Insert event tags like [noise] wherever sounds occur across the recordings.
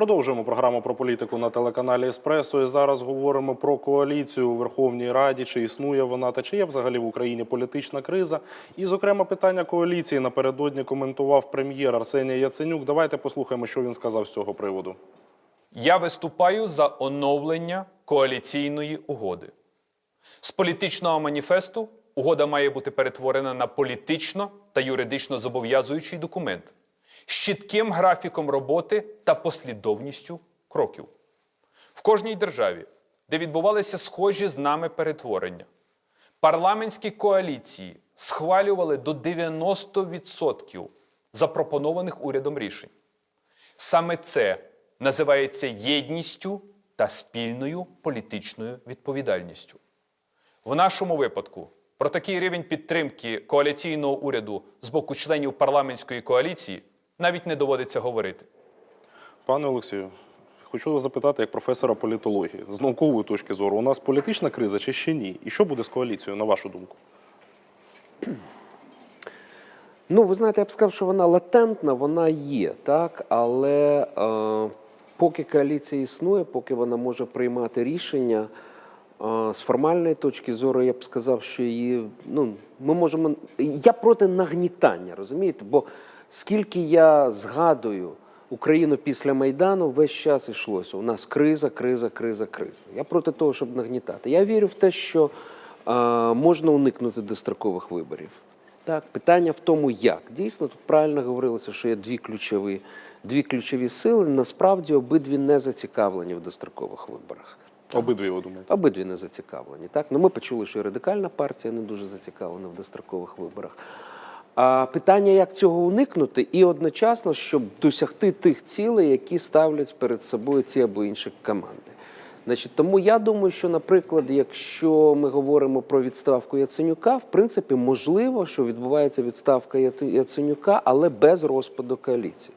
Продовжуємо програму про політику на телеканалі Еспресо. І зараз говоримо про коаліцію у Верховній Раді. Чи існує вона та чи є взагалі в Україні політична криза? І, зокрема, питання коаліції напередодні коментував прем'єр Арсеній Яценюк. Давайте послухаємо, що він сказав з цього приводу. Я виступаю за оновлення коаліційної угоди. З політичного маніфесту угода має бути перетворена на політично та юридично зобов'язуючий документ з чітким графіком роботи та послідовністю кроків. В кожній державі, де відбувалися схожі з нами перетворення, парламентські коаліції схвалювали до 90% запропонованих урядом рішень. Саме це називається єдністю та спільною політичною відповідальністю. В нашому випадку про такий рівень підтримки коаліційного уряду з боку членів парламентської коаліції навіть не доводиться говорити. Пане Олексію, хочу вас запитати як професора політології з наукової точки зору. У нас політична криза чи ще ні? І що буде з коаліцією, на вашу думку? Ну, ви знаєте, я б сказав, що вона латентна, вона є, так, але е, поки коаліція існує, поки вона може приймати рішення, е, з формальної точки зору, я б сказав, що її, ну, ми можемо. Я проти нагнітання, розумієте? Бо скільки я згадую Україну після Майдану, весь час йшлося. У нас криза, криза, криза, криза. Я проти того, щоб нагнітати. Я вірю в те, що е, можна уникнути дострокових виборів. Так, питання в тому, як. Дійсно, тут правильно говорилося, що є дві ключові, дві ключові сили. Насправді обидві не зацікавлені в дострокових виборах. Обидві ви думаєте? Обидві не зацікавлені. Так? Ну, ми почули, що і радикальна партія не дуже зацікавлена в дострокових виборах. Питання, як цього уникнути, і одночасно, щоб досягти тих цілей, які ставлять перед собою ці або інші команди. Значить, тому я думаю, що, наприклад, якщо ми говоримо про відставку Яценюка, в принципі, можливо, що відбувається відставка Яценюка, але без розпаду коаліції.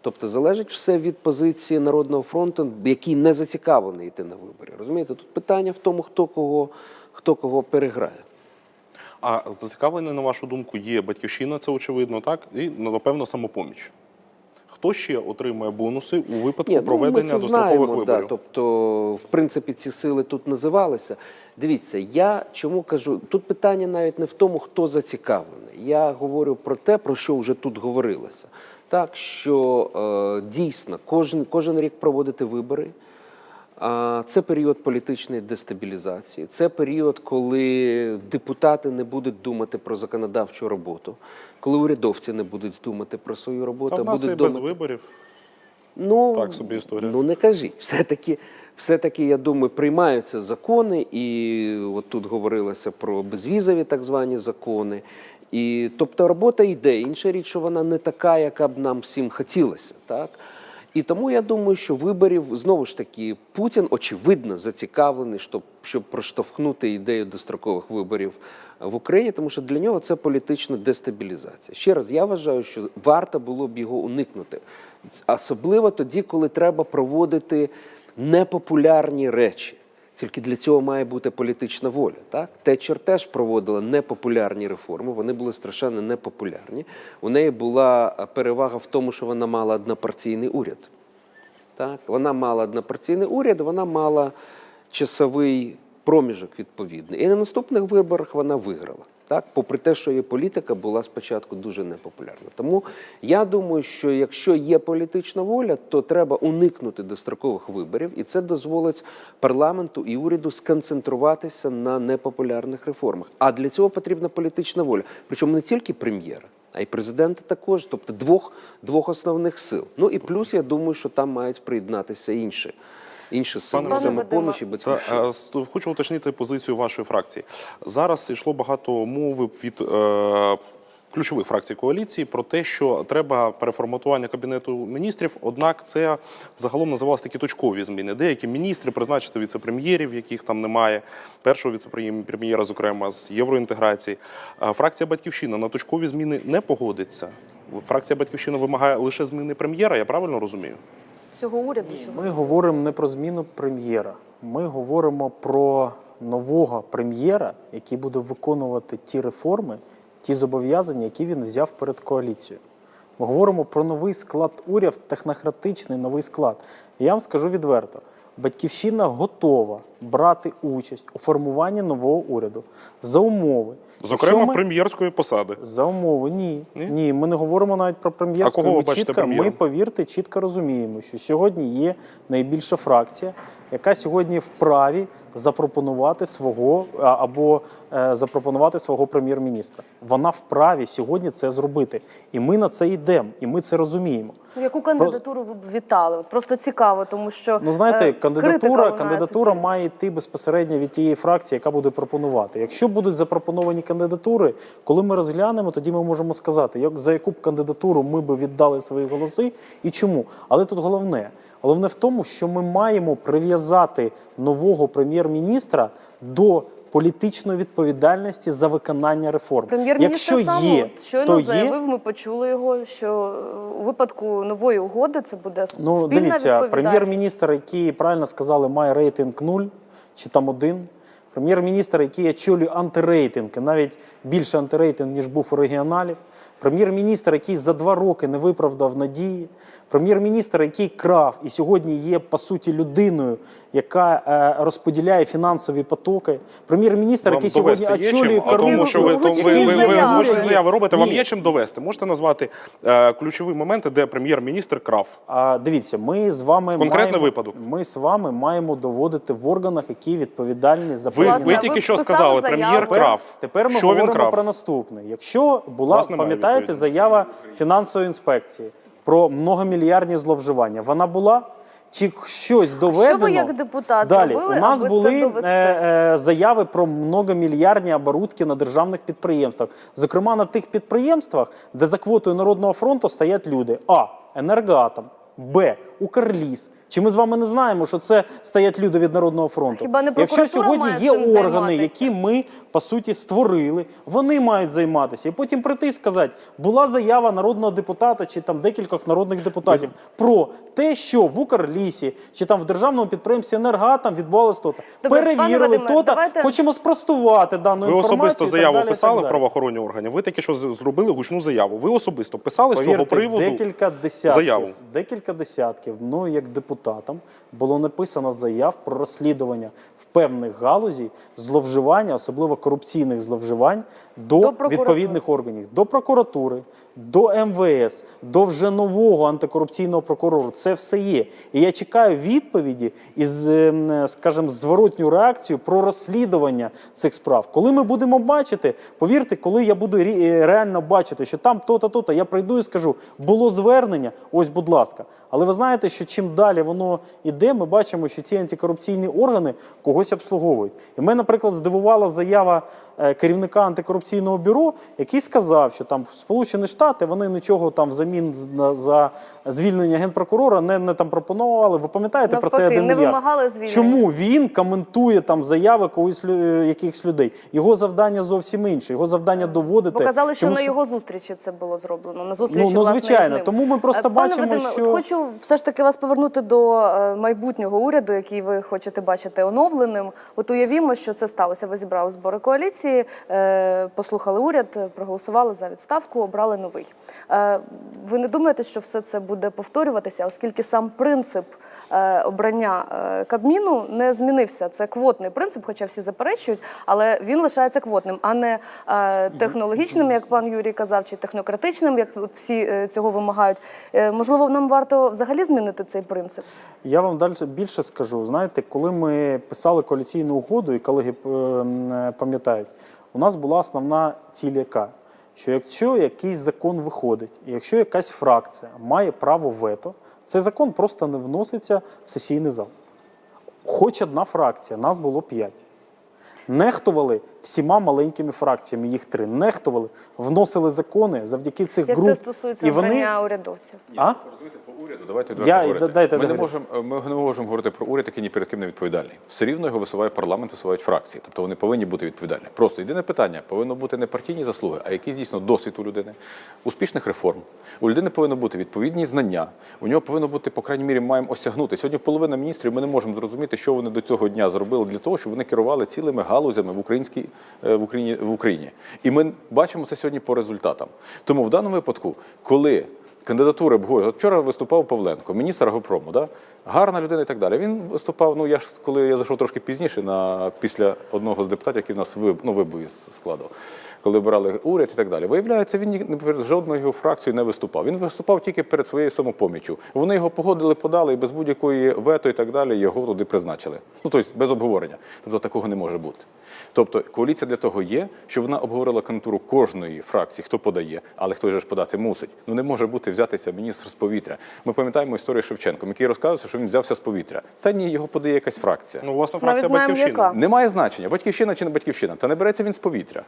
Тобто залежить все від позиції Народного фронту, який не зацікавлений йти на вибори. Розумієте, тут питання в тому, хто кого, хто кого переграє. А зацікавлені, на вашу думку, є батьківщина, це очевидно, так? І напевно самопоміч. Хто ще отримує бонуси у випадку Ні, ну, проведення ми це дострокових знаємо, виборів? Да, тобто, в принципі, ці сили тут називалися. Дивіться, я чому кажу, тут питання навіть не в тому, хто зацікавлений. Я говорю про те, про що вже тут говорилося. Так, що е, дійсно кожен, кожен рік проводити вибори. Це період політичної дестабілізації, це період, коли депутати не будуть думати про законодавчу роботу, коли урядовці не будуть думати про свою роботу, Та в нас і будуть без виборів. Ну, Так собі історія. Ну не кажіть. Все-таки, все-таки, я думаю, приймаються закони, і от тут говорилося про безвізові так звані закони. І, тобто робота йде. Інша річ, що вона не така, яка б нам всім хотілося. Так? І тому я думаю, що виборів знову ж таки Путін очевидно зацікавлений, щоб, щоб проштовхнути ідею дострокових виборів в Україні, тому що для нього це політична дестабілізація. Ще раз, я вважаю, що варто було б його уникнути, особливо тоді, коли треба проводити непопулярні речі. Тільки для цього має бути політична воля. Так? Тетчер теж проводила непопулярні реформи, вони були страшенно непопулярні. У неї була перевага в тому, що вона мала однопартійний уряд. Так? Вона мала однопартійний уряд, вона мала часовий проміжок відповідний. І на наступних виборах вона виграла. Так, попри те, що її політика була спочатку дуже непопулярна. Тому я думаю, що якщо є політична воля, то треба уникнути дострокових виборів, і це дозволить парламенту і уряду сконцентруватися на непопулярних реформах. А для цього потрібна політична воля. Причому не тільки прем'єра, а й президента також, тобто двох, двох основних сил. Ну і плюс я думаю, що там мають приєднатися інші, інші сили Пане самопоміч і Та, батьківщина. е, с- хочу уточнити позицію вашої фракції. Зараз йшло багато мови від е, ключових фракцій коаліції про те, що треба переформатування кабінету міністрів. Однак це загалом називалось такі точкові зміни. Деякі міністри призначити віцепрем'єрів, яких там немає, першого віцепрем'єра, зокрема з євроінтеграції. Е, Фракція Батьківщина на точкові зміни не погодиться. Фракція Батьківщина вимагає лише зміни прем'єра. Я правильно розумію? Всього уряду Ні, Ми говоримо не про зміну прем'єра. Ми говоримо про нового прем'єра, який буде виконувати ті реформи, ті зобов'язання, які він взяв перед коаліцією. Ми говоримо про новий склад уряд, технократичний новий склад. І я вам скажу відверто: Батьківщина готова брати участь у формуванні нового уряду за умови. Зокрема, ми- прем'єрської посади. за умови, ні. Ні? ні. ми не говоримо навіть про прем'єрську. А кого ви Ми бачите чітко, ми, повірте, чітко розуміємо, що сьогодні є найбільша фракція, яка сьогодні вправі запропонувати свого або е, запропонувати свого прем'єр-міністра. Вона вправі сьогодні це зробити. І ми на це йдемо, і ми це розуміємо. Ну, Яку кандидатуру ви б вітали? Просто цікаво, тому що Ну знаєте, е, кандидатура, кандидатура має йти безпосередньо від тієї фракції, яка буде пропонувати. Якщо будуть запропоновані кандидатури, коли ми розглянемо, тоді ми можемо сказати, як за яку б кандидатуру ми би віддали свої голоси і чому. Але тут головне. Головне в тому, що ми маємо прив'язати нового прем'єр-міністра до політичної відповідальності за виконання реформ. Прем'єр-міністр Якщо сам є, щойно то є. заявив, ми почули його, що е, у випадку нової угоди це буде Ну, спільна дивіться, відповідальність. прем'єр-міністр, який правильно сказали, має рейтинг 0 чи там один. Прем'єр-міністр, який очолює антирейтинг, навіть більше антирейтинг, ніж був у регіоналів. Прем'єр-міністр, який за два роки не виправдав надії. Прем'єр-міністр, який крав і сьогодні є по суті людиною, яка е, розподіляє фінансові потоки. Прем'єр-міністр, Вам який сьогодні очолює чим? Тому, що ви, то ви, ви, ви, заяви. озвучені заяви робите, вам є чим довести. Можете назвати е, ключові моменти, де прем'єр-міністр крав? А дивіться, ми з вами Конкретний маємо, випадок. Ми з вами маємо доводити в органах, які відповідальні за Ви, ви тільки ви що сказали, прем'єр крав. тепер ми що він говоримо крав? про наступне. Якщо була, пам'ятаєте, заява фінансової інспекції про многомільярдні зловживання, вона була чи щось доведено? Що ви як депутат Далі зробили, у нас аби були це довести? е, е, заяви про многомільярдні оборудки на державних підприємствах, зокрема на тих підприємствах, де за квотою народного фронту стоять люди: а енергоатом, б Укрліс. Чи ми з вами не знаємо, що це стоять люди від народного фронту? Хіба не Якщо сьогодні є органи, займатися? які ми по суті створили, вони мають займатися, і потім прийти і сказати, була заява народного депутата чи там декількох народних депутатів про те, що в Укрлісі чи там в державному підприємстві «Енергоатом» відбувалося то-то. Перевірили то-то, давайте- хочемо спростувати дану Ви інформацію. особисто заяву далі, писали в правоохоронні органи. Ви таки що зробили гучну заяву. Ви особисто писали з цього приводу декілька десятків, заяву. декілька десятків мною як депутатам було написано заяв про розслідування в певних галузі зловживання, особливо корупційних зловживань, до, До відповідних органів, до прокуратури, до МВС, до вже нового антикорупційного прокурору. Це все є. І я чекаю відповіді із, ем, скажімо, зворотню реакцію про розслідування цих справ. Коли ми будемо бачити, повірте, коли я буду е, реально бачити, що там то-то, то-то, я прийду і скажу, було звернення, ось, будь ласка. Але ви знаєте, що чим далі воно йде, ми бачимо, що ці антикорупційні органи когось обслуговують. І мене, наприклад, здивувала заява керівника антикорупційного бюро, який сказав, що там Сполучені Штати вони нічого там взамін за звільнення генпрокурора не, не там пропонували. Ви пам'ятаєте про це один не вимагали звільнення. Чому він коментує там заяви когось якихось людей? Його завдання зовсім інше. Його завдання доводити. Показали, що тому на його зустрічі це було зроблено. На зустрічі, Ну, ну звичайно, тому ми просто Е, Пане бачимо, Вадиме, що хочу все ж таки вас повернути до е, майбутнього уряду, який ви хочете бачити оновленим. От уявімо, що це сталося. Ви зібрали збори коаліції, е, послухали уряд, проголосували за відставку, обрали новий. Е, Ви не думаєте, що все це буде повторюватися, оскільки сам принцип обрання е, Кабміну не змінився. Це квотний принцип, хоча всі заперечують, але він лишається квотним, а не е, технологічним, як пан Юрій казав, чи технократичним, як всі е, цього вимагають. Е, Можливо, нам варто взагалі змінити цей принцип. Я вам далі більше скажу. Знаєте, коли ми писали коаліційну угоду, і колеги е, пам'ятають, у нас була основна ціль яка? Що якщо якийсь закон виходить, і якщо якась фракція має право вето, цей закон просто не вноситься в сесійний зал. Хоч одна фракція, нас було п'ять. Нехтували всіма маленькими фракціями, їх три. Нехтували, вносили закони завдяки цих Як груп. це стосується і вони... урядовців? А? Розумієте, по уряду, давайте Я- говорити. дайте ми, не можемо, ми не можемо говорити про уряд, який ні перед ким не відповідальний. Все рівно його висуває парламент, висувають фракції. Тобто вони повинні бути відповідальні. Просто єдине питання повинно бути не партійні заслуги, а якийсь дійсно досвід у людини, успішних реформ. У людини повинно бути відповідні знання. У нього повинно бути, по крайній мірі, маємо осягнути. Сьогодні половина міністрів ми не можемо зрозуміти, що вони до цього дня зробили для того, щоб вони керували цілими галузями в українській в Україні в Україні. І ми бачимо це сьогодні по результатам. Тому в даному випадку, коли кандидатури обговорюють. Вчора виступав Павленко, міністр Агропрому, да? гарна людина і так далі. Він виступав, ну я ж коли я зайшов трошки пізніше, на, після одного з депутатів, який в нас виб, ну, вибув із складу, коли обирали уряд і так далі. Виявляється, він ні- не перед жодною його фракцією не виступав. Він виступав тільки перед своєю самопоміччю. Вони його погодили, подали і без будь-якої вето і так далі його туди призначили. Ну тобто без обговорення. Тобто такого не може бути. Тобто коаліція для того є, щоб вона обговорила кандидатуру кожної фракції, хто подає, але хто же ж подати мусить. Ну не може бути взятися міністр з повітря. Ми пам'ятаємо історію Шевченком, який розказувався, що він взявся з повітря. Та ні, його подає якась фракція. Ну, власне, Навіть фракція знаємо, Батьківщина. яка. Немає значення, батьківщина чи не батьківщина. Та не береться він з повітря.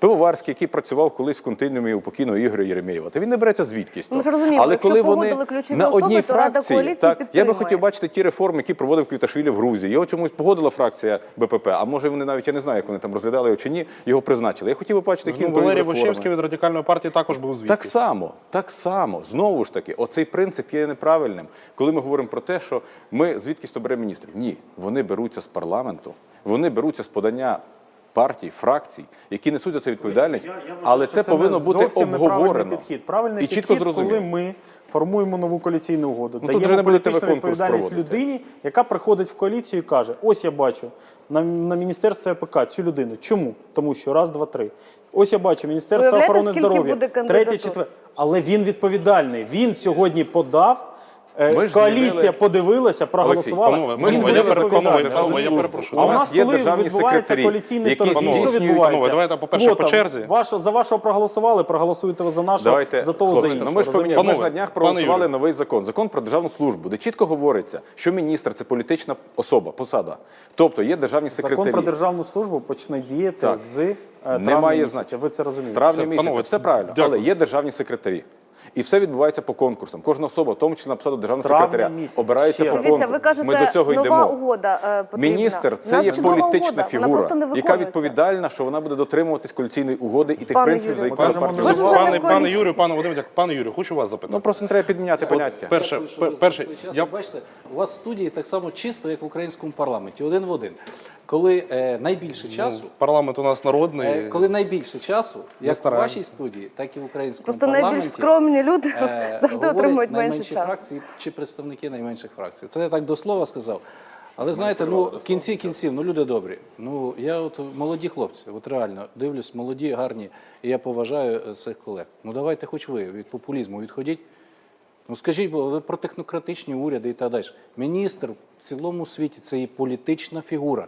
Пивоварський, який працював колись в континуумі у покійного Ігоря Єремєєва, та він не береться звідкись. Ми ж розуміємо, Але коли вони погодили ключові на особи, одній то Рада фракції, коаліції так, я би хотів бачити ті реформи, які проводив Квіташвілі в Грузії. Його чомусь погодила фракція БПП, а може вони навіть я не знаю, як вони там розглядали його чи ні, його призначили. Я хотів би бачити, які Ну, Валерій реформи. Вишевський від радикальної партії також був звідти. Так само, так само. Знову ж таки, оцей принцип є неправильним, коли ми говоримо про те, що ми звідкись то беремо міністрів. Ні, вони беруться з парламенту, вони беруться з подання партій, фракцій, які несуть за це відповідальність, Я- я вважаю, але це повинно бути обговорено Підхід. Правильний і підхід, чітко зрозуміло. коли ми формуємо нову коаліційну угоду, Ну, тут даємо вже не політичну відповідальність проводити. людині, яка приходить в коаліцію і каже: ось я бачу на, на міністерство АПК цю людину. Чому? Тому що раз, два, три. Ось я бачу Міністерство охорони здоров'я, буде третє, четверте. Але він відповідальний. Він сьогодні подав. Е, Ми ж Коаліція змінили- подивилася, проголосувала. панове, ми ж буде Державну я перепрошую. А У нас є коли державні відбувається секретарі, коаліційний які торг, здійснюють- що відбувається? Панове, давайте, по-перше, Квота. по черзі. Ваша, за вашого проголосували, проголосуєте ви за нашого, Давайте, за того, хлопці, за ну іншого. ми ж поміняли. Ми ж Панове, на днях пане проголосували Юрію. новий закон, закон про державну службу, де чітко говориться, що міністр це політична особа, посада. Тобто є державні секретарі. Закон про державну службу почне діяти Так. з е, травня Немає місяця. значення. Ви це розумієте? Травня Все, місяця, панове, все правильно. дякую. Але є державні секретарі. І все відбувається по конкурсам. Кожна особа, в тому числі на посаду державного секретаря, обирається ще по раз. конкурсу. Ви кажете, Ми до цього нова йдемо. угода е, потрібна. Міністр У це нас є чудова політична угода, фігура, просто не яка виконується. відповідальна, що вона буде дотримуватись коаліційної угоди і тих Пане принципів, Юрію, за ми якими кажемо, вже Пане. Юрію, пане Володимир, пане Юрію, хочу вас запитати. Ну просто не треба підміняти поняття. перше, Дякую, що пер- ви перше, знайшли час. я- Бачите, у вас в студії так само чисто, як в українському парламенті, один в один. Коли е, найбільше часу, Ну, парламент у нас народний. е, коли найбільше часу, як в стараємося. вашій студії, так і в українському Просто парламенті, найбільш скромні люди е, [laughs] завжди отримують менше найменші часу. фракції чи представники найменших фракцій. Це я так до слова сказав. Але знаєте, ну в кінці кінців, ну люди добрі. Ну я от молоді хлопці, от реально дивлюсь, молоді, гарні, і я поважаю е, цих колег. Ну давайте, хоч ви від популізму відходіть. Ну скажіть, бо ви про технократичні уряди і так далі. Міністр в цілому світі це і політична фігура.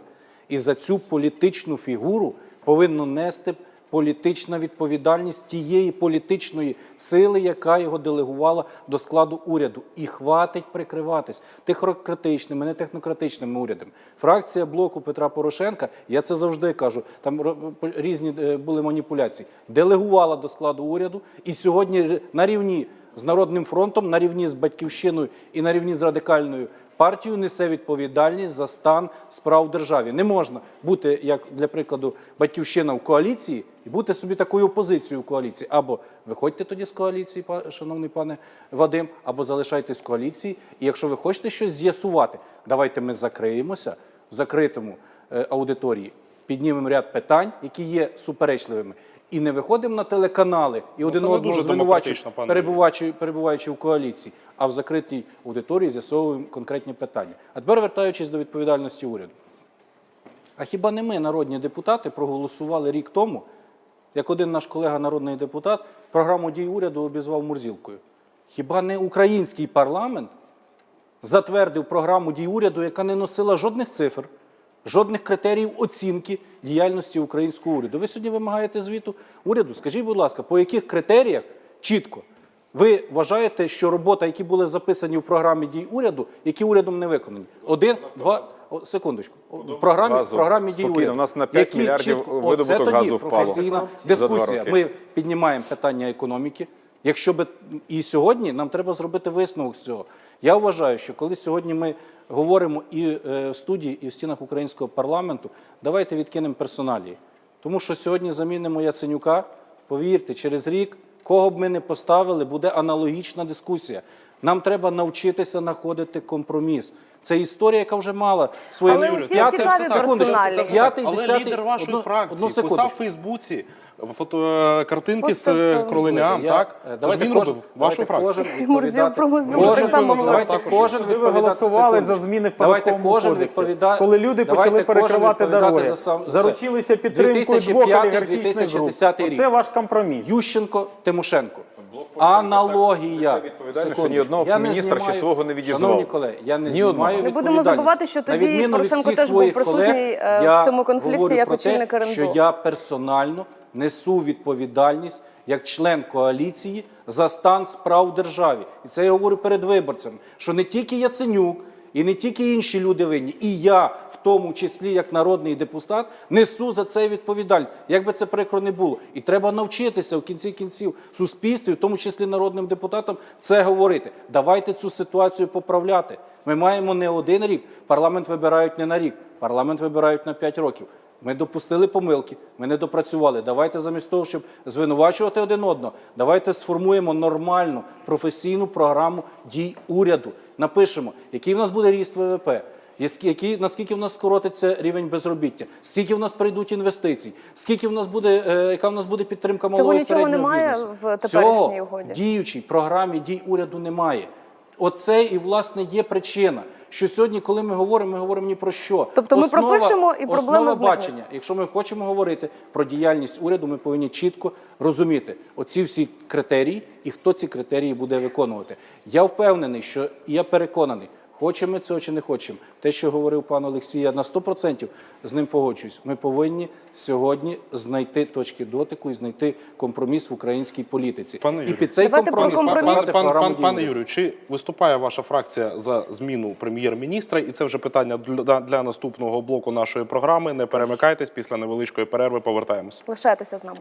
І за цю політичну фігуру повинно нести політична відповідальність тієї політичної сили, яка його делегувала до складу уряду. І хватить прикриватись технократичними, не технократичними урядами. Фракція блоку Петра Порошенка, я це завжди кажу, там різні е, були маніпуляції, делегувала до складу уряду, і сьогодні на рівні з Народним фронтом, на рівні з Батьківщиною і на рівні з радикальною партією несе відповідальність за стан справ в державі. Не можна бути, як для прикладу, батьківщина в коаліції і бути собі такою опозицією в коаліції. Або виходьте тоді з коаліції, шановний пане Вадим, або залишайтесь в коаліції. І якщо ви хочете щось з'ясувати, давайте ми закриємося в закритому е, аудиторії, піднімемо ряд питань, які є суперечливими. І не виходимо на телеканали і один це одного пане перебуваючи, перебуваючи в коаліції, а в закритій аудиторії з'ясовуємо конкретні питання. А тепер вертаючись до відповідальності уряду. А хіба не ми, народні депутати, проголосували рік тому, як один наш колега, народний депутат, програму дій уряду обізвав Мурзілкою? Хіба не український парламент затвердив програму дій уряду, яка не носила жодних цифр, жодних критеріїв оцінки діяльності українського уряду? Ви сьогодні вимагаєте звіту уряду? Скажіть, будь ласка, по яких критеріях чітко ви вважаєте, що робота, які були записані в програмі дій уряду, які урядом не виконані? Один, два. о, Секундочку. В програмі, в програмі дій уряду. у нас на 5 які мільярдів чітко- видобуток Оце тоді газу впало професійна дискусія. Ми піднімаємо питання економіки. Якщо би і сьогодні нам треба зробити висновок з цього. Я вважаю, що коли сьогодні ми говоримо і е, в студії, і в стінах українського парламенту, давайте відкинемо персоналії. Тому що сьогодні замінимо Яценюка, повірте, через рік, кого б ми не поставили, буде аналогічна дискусія. Нам треба навчитися знаходити компроміс. Це історія, яка вже мала своє Але п'ятий- цікаві секундочку, персоналі. п'ятий, Але десятий- лідер вашої одну- фракції одну писав в Фейсбуці фото е, картинки з е, кроленям, Я- так? е, Це ж Давайте він кожен, робив вашу давайте фракцію. кожен відповідати. Кожен, так само давайте кожен Коли ви відповідати- голосували за зміни в Давайте податковому кожен кодексі, відповіда- коли люди давайте почали кожен перекривати відповідати дороги, за сам- за заручилися себе. підтримкою двох 2005-2010 олігархічних груп. рік. Оце ваш компроміс. Ющенко, Тимошенко. Аналогія. Секундочку. ні одного Я не міністра ще свого не відізвав. Шановні колеги, я не Ні знімаю. Не будемо забувати, що тоді відміну від Порошенко всіх теж був своїх присутній, колег, е, в я цьому конфлікті говорю як про те, очільник РНБО. що я персонально несу відповідальність як член коаліції за стан справ в державі. І це я говорю перед виборцями, що не тільки Яценюк і не тільки інші люди винні, і я, в тому числі як народний депутат, несу за це відповідальність. Як би це прикро не було. І треба навчитися в кінці кінців суспільстві, в тому числі народним депутатам, це говорити. Давайте цю ситуацію поправляти. Ми маємо не один рік. Парламент вибирають не на рік, парламент вибирають на 5 років. Ми допустили помилки, ми не допрацювали. Давайте замість того, щоб звинувачувати один одного, давайте сформуємо нормальну професійну програму дій уряду. Напишемо, який в нас буде ріст ВВП, які, наскільки в нас скоротиться рівень безробіття, скільки в нас прийдуть інвестицій, скільки в нас буде, е, яка в нас буде підтримка малого і нічого середнього немає бізнесу. в теперішній Цього угоді? діючій програмі дій уряду немає. Оце і власне є причина. Що сьогодні, коли ми говоримо, ми говоримо ні про що. Тобто ми пропишемо, і проблема основа бачення. Якщо ми хочемо говорити про діяльність уряду, ми повинні чітко розуміти оці всі критерії і хто ці критерії буде виконувати. Я впевнений, що я переконаний, хочемо ми цього чи не хочемо. Те, що говорив пан Олексій, я на 100% з ним погоджуюсь. Ми повинні сьогодні знайти точки дотику і знайти компроміс в українській політиці. Пане і під цей Давайте компроміс компроміс. Пан, пан, програму пан, пане. Юрію, чи виступає ваша фракція за зміну прем'єр-міністра? І це вже питання для, для наступного блоку нашої програми. Не перемикайтесь після невеличкої перерви. Повертаємось. Лишайтеся з нами.